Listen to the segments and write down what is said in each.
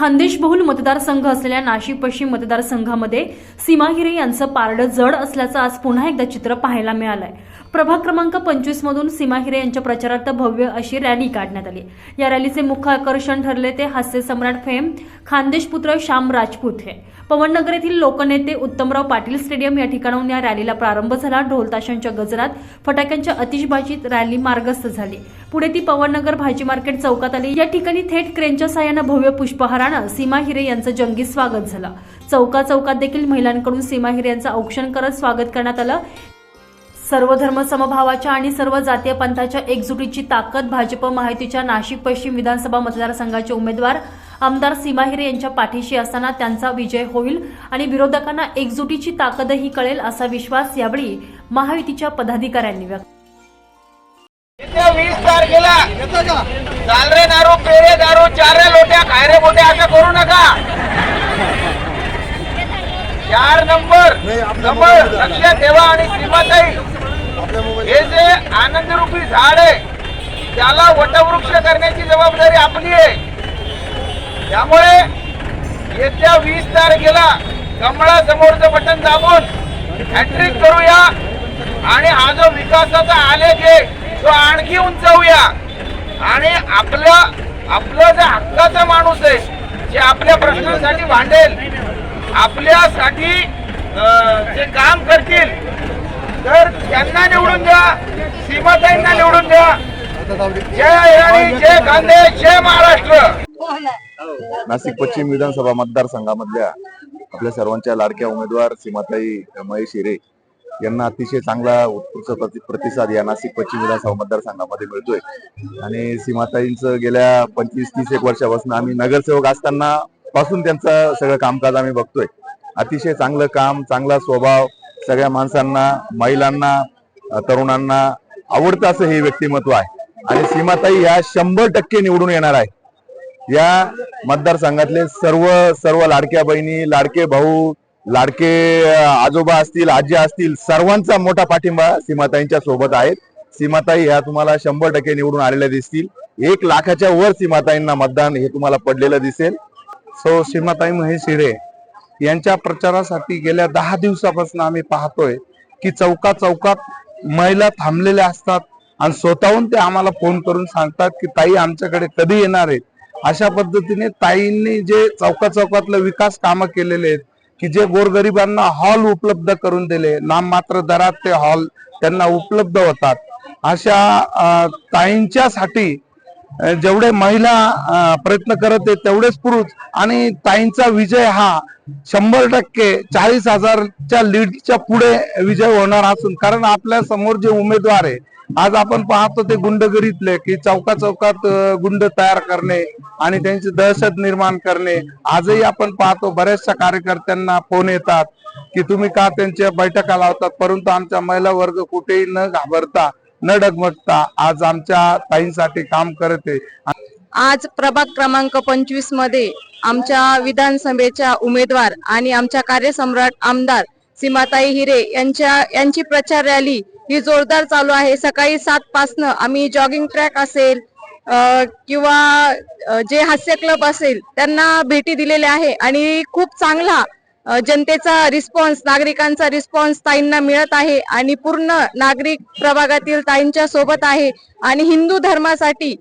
खानदेश बहुल मतदारसंघ असलेल्या नाशिक पश्चिम मतदारसंघामध्ये सीमा हिरे यांचं पारडं जड असल्याचं आज पुन्हा एकदा चित्र पाहायला मिळालंय. प्रभाग क्रमांक पंचवीस मधून सीमा हिरे यांच्या प्रचारार्थ भव्य अशी रॅली काढण्यात आली. या रॅलीचे मुख्य आकर्षण ठरले ते हास्य सम्राट फेम खानदेश पुत्र श्याम राजपूत हे. पवननगर येथील लोकनेते उत्तमराव पाटील स्टेडियम या ठिकाणाहून या रॅलीला प्रारंभ झाला. ढोलताशांच्या गजरात फटाक्यांच्या अतिशबाजीत रॅली मार्गस्थ झाली. पुढे ती पवननगर भाजी मार्केट चौकात आली. या ठिकाणी थेट क्रेनच्या साह्यानं भव्य पुष्पहारानं सीमा हिरे यांचं जंगी स्वागत झालं. चौका चौकात देखील महिलांकडून सीमा हिरे यांचं औक्षण करत स्वागत करण्यात आलं. सर्व धर्म समभावाच्या आणि सर्व जातीय पंथाच्या एकजुटीची ताकद भाजप माहितीच्या नाशिक पश्चिम विधानसभा मतदारसंघाचे उमेदवार आमदार सीमा हिरे यांच्या पाठीशी असताना त्यांचा विजय होईल आणि विरोधकांना एकजुटीची ताकदही कळेल असा विश्वास यावेळी महायुतीच्या पदाधिकाऱ्यांनी व्यक्त चाल रे दारू पेरे दारू चार रे लोट्या खाय रे बोट्या असं करू नका. चार नंबर. नंबर. लक्षात ठेवा आणि सीमाताई हे जे आनंद रूपी झाड आहे त्याला वटवृक्ष करण्याची जबाबदारी आपली आहे. त्यामुळे येत्या वीस तारखेला कमळा समोरचं बटन दाबून हॅट्रिक करूया. आणि हा जो विकासाचा आलेख आहे तो आणखी उंचावूया. आणि आपलं आपलं जे हक्काचा माणूस आहे जे आपल्या प्रश्नांसाठी भांडेल आपल्यासाठी जे काम करतील तर त्यांना निवडून द्या सीमाताईंना निवडून द्या. जय जय खानदेश जय महाराष्ट्र. नाशिक पश्चिम विधानसभा मतदारसंघामधल्या आपल्या सर्वांच्या लाडक्या उमेदवार सीमाताई महेश हिरे. यांना अतिशय चांगला उत्कृष्ट प्रति- प्रतिसाद या नाशिक पश्चिम विधानसभा मतदारसंघामध्ये मिळतोय. आणि सीमाताईंचं गेल्या पंचवीस तीस एक वर्षापासून आम्ही नगरसेवक असताना पासून त्यांचं सगळं कामकाज आम्ही बघतोय. अतिशय चांगलं काम चांगला स्वभाव सगळ्या माणसांना महिलांना तरुणांना आवडतं असं हे व्यक्तिमत्व आहे. आणि सीमाताई ह्या शंभर टक्के निवडून येणार आहे. या मतदारसंघातले सर्व सर्व लाडक्या बहिणी लाडके भाऊ लाडके आजोबा असतील आजी असतील सर्वांचा मोठा पाठिंबा सीमाताईंच्या सोबत आहेत. सीमाताई ह्या तुम्हाला शंभर टक्के निवडून आलेल्या दिसतील. एक लाखाच्या वर सीमाताईंना मतदान हे तुम्हाला पडलेलं दिसेल. सो सीमाताई महेश हिरे यांच्या प्रचारासाठी गेल्या दहा दिवसापासून आम्ही पाहतोय की चौका चौकात महिला थांबलेल्या असतात आणि स्वतःहून ते आम्हाला फोन करून सांगतात की ताई आमच्याकडे कधी येणार आहेत? अशा पद्धतीने ताईंनी जे चौका चौकातलं विकास कामं केलेले आहेत की जे गोरगरिबांना हॉल उपलब्ध करून दिले नाममात्र दरात ते हॉल त्यांना उपलब्ध होतात. अशा ताईंच्यासाठी जेवढे महिला प्रयत्न करत आहे तेवढेच पुरुष आणि ताईंचा विजय हा शंभर टक्के चाळीस हजारच्या लीडच्या पुढे विजय होणार असून कारण आपल्यासमोर जे उमेदवार आहे आज आपण पाहतो ते गुंडगिरीतले की चौका चौकात गुंड तयार करणे आणि त्यांची दहशत निर्माण करणे. आजही आपण पाहतो बऱ्याचशा कार्यकर्त्यांना फोन येतात की तुम्ही का त्यांच्या बैठका लावतात? परंतु आमच्या महिला वर्ग कुठेही न घाबरता न डगमगता आज आमच्या ताईंसाठी काम करत आज प्रभाग क्रमांक पंचवीसमध्ये आमच्या विधानसभेच्या उमेदवार आणि आमच्या कार्यसम्राट आमदार सीमाताई हिरे यांच्या यांची प्रचार रॅली ही जोरदार चालू आहे. सकाळी सात पासनं आम्ही जॉगिंग ट्रॅक असेल किंवा जे हास्य क्लब असेल त्यांना भेटी दिलेल्या आहे. आणि खूप चांगला जनतेचा रिस्पॉन्स नागरिकांचा रिस्पॉन्स ताईंना मिळत आहे. आणि पूर्ण नागरिक प्रभागातील ताईंच्या सोबत आहे. आणि हिंदू धर्मासाठी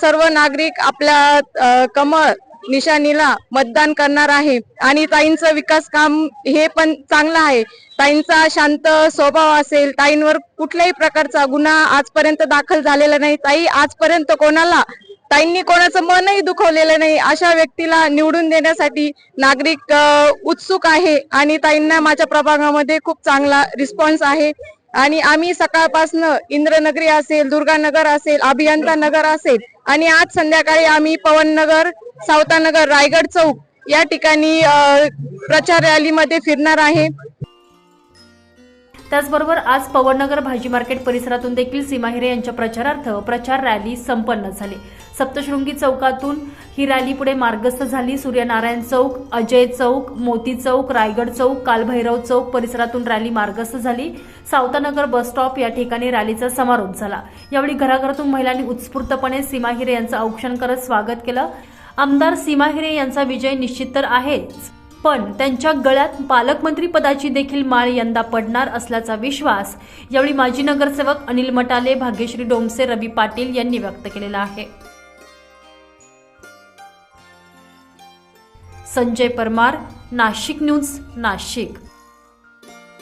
सर्व नागरिक आपल्या कमर कमळ निशाणीला मतदान करणार आहे. आणि ताईंचं विकास काम हे पण चांगलं आहे. ताईंचा शांत स्वभाव असेल ताईंवर कुठल्याही प्रकारचा गुन्हा आजपर्यंत दाखल झालेला नाही. ताई आजपर्यंत कोणाला ताईंनी कोणाचं मनही दुखवलेलं नाही अशा व्यक्तीला निवडून देण्यासाठी नागरिक उत्सुक आहे. आणि ताईंना माझ्या प्रभागामध्ये खूप चांगला रिस्पॉन्स आहे. आणि आम्ही सकाळपासनं इंद्रनगरी असेल दुर्गानगर असेल अभियंता नगर असेल आणि आज संध्याकाळी आम्ही पवननगर सावतानगर रायगड चौक या ठिकाणी प्रचार रॅलीमध्ये फिरणार आहे. त्याचबरोबर आज पवननगर भाजी मार्केट परिसरातून देखील सीमा हिरे यांच्या प्रचारार्थ प्रचार रॅली संपन्न झाली. सप्तशृंगी चौकातून ही रॅली पुढे मार्गस्थ झाली. सूर्यनारायण चौक अजय चौक मोती चौक रायगड चौक कालभैरव चौक परिसरातून रॅली मार्गस्थ झाली. सावतानगर बस स्टॉप या ठिकाणी रॅलीचा समारोप झाला. यावेळी घराघरातून महिलांनी उत्स्फूर्तपणे सीमा हिरे यांचं औक्षण करत स्वागत केलं. आमदार सीमा हिरे यांचा विजय निश्चित तर आहेच पण त्यांच्या गळ्यात पालकमंत्री पदाची देखील माळ यंदा पडणार असल्याचा विश्वास यावेळी माजी नगरसेवक अनिल मटाले भाग्यश्री डोमसे रवी पाटील यांनी व्यक्त केलेला आहे. संजय परमार नाशिक न्यूज नाशिक.